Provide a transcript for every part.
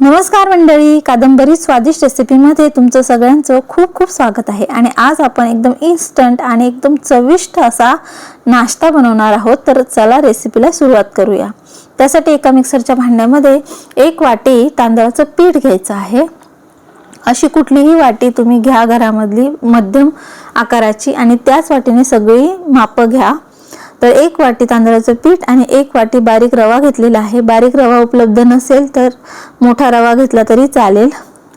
नमस्कार मंडळी कादंबरी स्वादिष्ट रेसिपीमध्ये तुमचं सगळ्यांचं खूप खूप स्वागत आहे. आणि आज आपण एकदम इन्स्टंट आणि एकदम चविष्ट असा नाश्ता बनवणार आहोत. तर चला रेसिपीला सुरुवात करूया. त्यासाठी एका मिक्सरच्या भांड्यामध्ये एक वाटी तांदळाचं पीठ घ्यायचं आहे. अशी कुठलीही वाटी तुम्ही घ्या घरामधली मध्यम आकाराची आणि त्याच वाटीने सगळी मापं घ्या. तर एक वाटी तांदळाचं पीठ आणि एक वाटी बारीक रवा घेतलेला आहे. बारीक रवा उपलब्ध नसेल तर मोठा रवा घेतला तरी चालेल.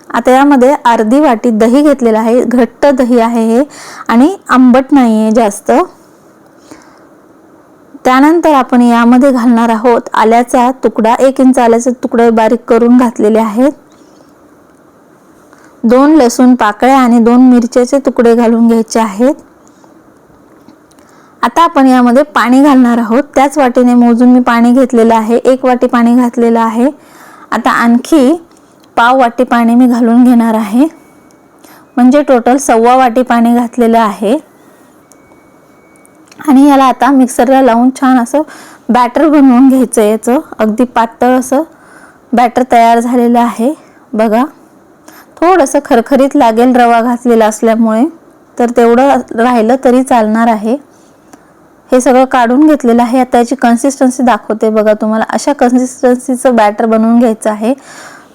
आता यामध्ये अर्धी वाटी दही घेतलेलं आहे. घट्ट दही आहे हे आणि आंबट नाही आहे जास्त. त्यानंतर आपण यामध्ये घालणार आहोत आल्याचा तुकडा. एक इंच आल्याचे तुकडे बारीक करून घातलेले आहेत. दोन लसूण पाकळ्या आणि दोन मिरच्याचे तुकडे घालून घ्यायचे आहेत. आता आपण यामध्ये पाणी घालणार आहोत. त्याच वाटीने मोजून मी पाणी घेतलेलं आहे. एक वाटी पाणी घातलेलं आहे. आता आणखी पाव वाटी पाणी मी घालून घेणार आहे. म्हणजे टोटल सव्वा वाटी पाणी घातलेलं आहे. आणि याला आता मिक्सरला लावून छान असं बॅटर बनवून घ्यायचं याचं. अगदी पातळ असं बॅटर तयार झालेलं आहे. बघा. थोडंसं खरखरीत लागेल रवा घातलेला असल्यामुळे. तर तेवढं राहिलं तरी चालणार आहे. हे सगळं काढून घेतलेलं आहे. आता याची कन्सिस्टन्सी दाखवते बघा तुम्हाला. अशा कन्सिस्टन्सीचं बॅटर बनवून घ्यायचं आहे.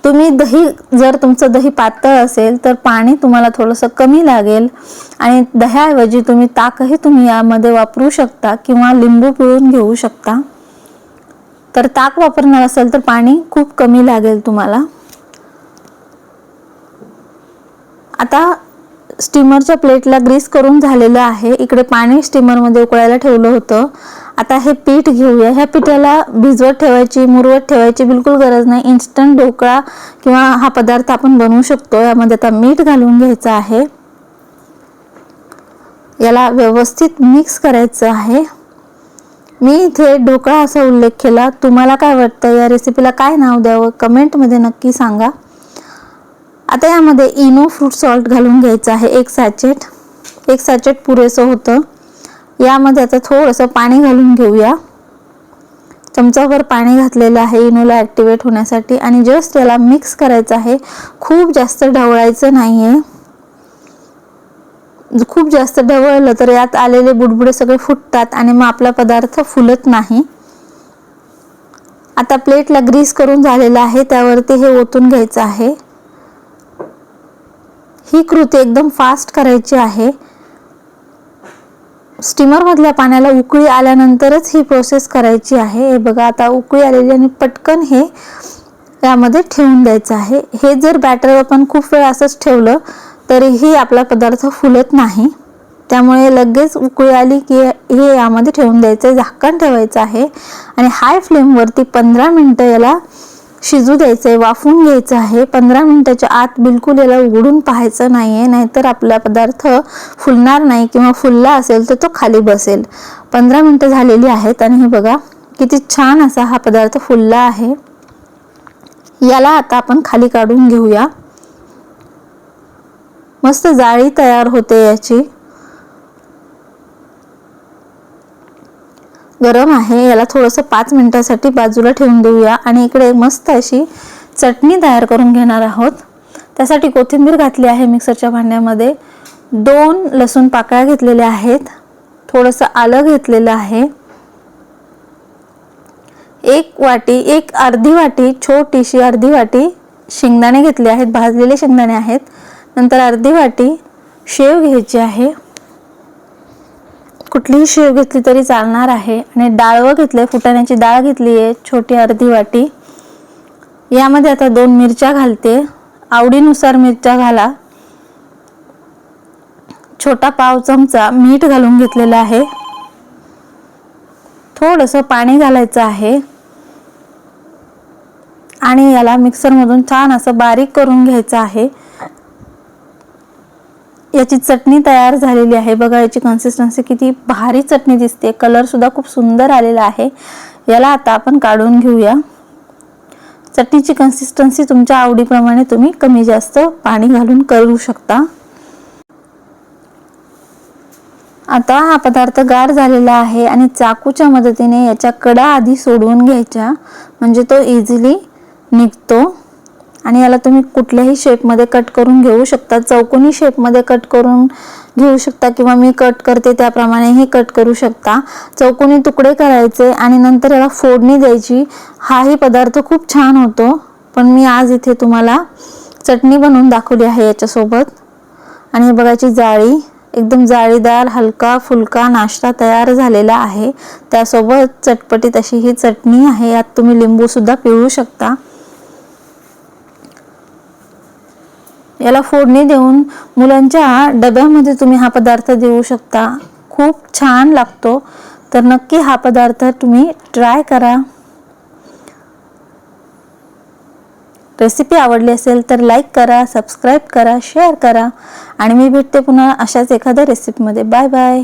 तुम्ही दही जर तुमचं दही पातळ असेल तर पाणी तुम्हाला थोडंसं कमी लागेल. आणि दह्याऐवजी तुम्ही ताकही तुम्ही यामध्ये वापरू शकता किंवा लिंबू पिळून घेऊ शकता. तर ताक वापरणार असेल तर पाणी खूप कमी लागेल तुम्हाला. आता स्टीमरच्या प्लेटला ग्रीस करून झालेलं आहे. इकडे पाणी स्टीमरमध्ये उकळायला ठेवलं होतं. आता हे पीठ घेऊया. ह्या पिठाला भिजवत ठेवायची मुरवत ठेवायची बिलकुल गरज नाही. इन्स्टंट ढोकळा किंवा हा पदार्थ आपण बनवू शकतो. यामध्ये आता मीठ घालून घ्यायचं आहे. याला व्यवस्थित मिक्स करायचं आहे. मी इथे ढोकळा असा उल्लेख केला. तुम्हाला काय वाटतं? या रेसिपीला काय नाव द्यावं? कमेंटमध्ये नक्की सांगा. आता यामध्ये इनो फ्रूट सॉल्ट घालून घ्यायचं आहे. एक सॅचेट एक सॅचेट पुरेसं होतं. यामध्ये आता थोडंसं पाणी घालून घेऊया. चमचाभर पाणी घातलेलं आहे इनोला ॲक्टिवेट होण्यासाठी आणि जस्ट याला मिक्स करायचं आहे. खूप जास्त ढवळायचं नाही आहे खूप जास्त ढवळलं तर यात आलेले बुडबुडे सगळे फुटतात आणि मग आपला पदार्थ फुलत नाही. आता प्लेटला ग्रीस करून झालेलं आहे. त्यावरती हे ओतून घ्यायचं आहे. ही कृती एकदम फास्ट करायची आहे. स्टीमरमधल्या पाण्याला उकळी आल्यानंतरच ही प्रोसेस करायची आहे. हे बघा आता उकळी आलेली आणि पटकन हे यामध्ये ठेवून द्यायचं आहे. हे जर बॅटर आपण खूप वेळ असंच ठेवलं तरीही आपला पदार्थ फुलत नाही. त्यामुळे लगेच उकळी आली की हे यामध्ये ठेवून द्यायचं आहे झाकण ठेवायचं आहे. आणि हाय फ्लेमवरती पंधरा मिनटं याला शिजू द्यायचं आहे वाफून घ्यायचं आहे. पंधरा मिनटाच्या आत बिलकुल याला उघडून पाहायचं नाही आहे नाहीतर आपला पदार्थ फुलणार नाही किंवा फुलला असेल तर तो खाली बसेल. पंधरा मिनटं झालेली आहेत आणि हे बघा किती छान असा हा पदार्थ फुलला आहे. याला आता आपण खाली काढून घेऊया. मस्त जाळी तयार होते याची. गरम आहे याला थोडंसं पाच मिनटासाठी बाजूला ठेवून देऊया. आणि इकडे मस्त अशी चटणी तयार करून घेणार आहोत. त्यासाठी कोथिंबीर घातली आहे मिक्सरच्या भांड्यामध्ये. दोन लसूण पाकळ्या घेतलेल्या आहेत. थोडंसं आलं घेतलेलं आहे. एक वाटी एक अर्धी वाटी छोटीशी अर्धी वाटी शेंगदाणे घेतले आहेत. भाजलेले शेंगदाणे आहेत. नंतर अर्धी वाटी शेव घ्यायची आहे. कुठलीही शेव घेतली तरी चालणार आहे. आणि डाळवं घेतले फुटाण्याची डाळ घेतली आहे छोटी अर्धी वाटी. यामध्ये आता दोन मिरच्या घालते. आवडीनुसार मिरच्या घाला. छोटा पाव चमचा मीठ घालून घेतलेलं आहे. थोडंसं पाणी घालायचं आहे. आणि याला मिक्सरमधून छान असं बारीक करून घ्यायचं आहे. याची चटणी तयार झालेली आहे. बघा याची कन्सिस्टन्सी किती भारी चटणी दिसते. कलरसुद्धा खूप सुंदर आलेला आहे. याला आता आपण काढून घेऊया. चटणीची कन्सिस्टन्सी तुमच्या आवडीप्रमाणे तुम्ही कमी जास्त पाणी घालून करू शकता. आता हा पदार्थ गार झालेला आहे आणि चाकूच्या मदतीने याच्या कडा आधी सोडवून घ्यायच्या. म्हणजे तो इझिली निघतो. आणि याला तुम्ही कुठल्याही शेपमध्ये कट करून घेऊ शकता. चौकोनी शेपमध्ये कट करून घेऊ शकता किंवा मी कट करते त्याप्रमाणेही कट करू शकता. चौकोनी तुकडे करायचे आणि नंतर याला फोडणी द्यायची. हाही पदार्थ खूप छान होतो. पण मी आज इथे तुम्हाला चटणी बनवून दाखवली आहे याच्यासोबत. आणि हे बघायची जाळी. एकदम जाळीदार हलका फुलका नाश्ता तयार झालेला आहे. त्यासोबत चटपटीत अशी ही चटणी आहे. यात तुम्ही लिंबू सुद्धा पिळू शकता. याला फोडणी देऊन मुलांच्या डब्यामध्ये तुम्ही हा पदार्थ देऊ शकता. खूप छान लागतो. तर नक्की हा पदार्थ तुम्ही ट्राय करा. रेसिपी आवडली असेल तर लाईक करा सबस्क्राईब करा शेअर करा आणि मी भेटते पुन्हा अशाच एखाद्या रेसिपीमध्ये. Bye bye.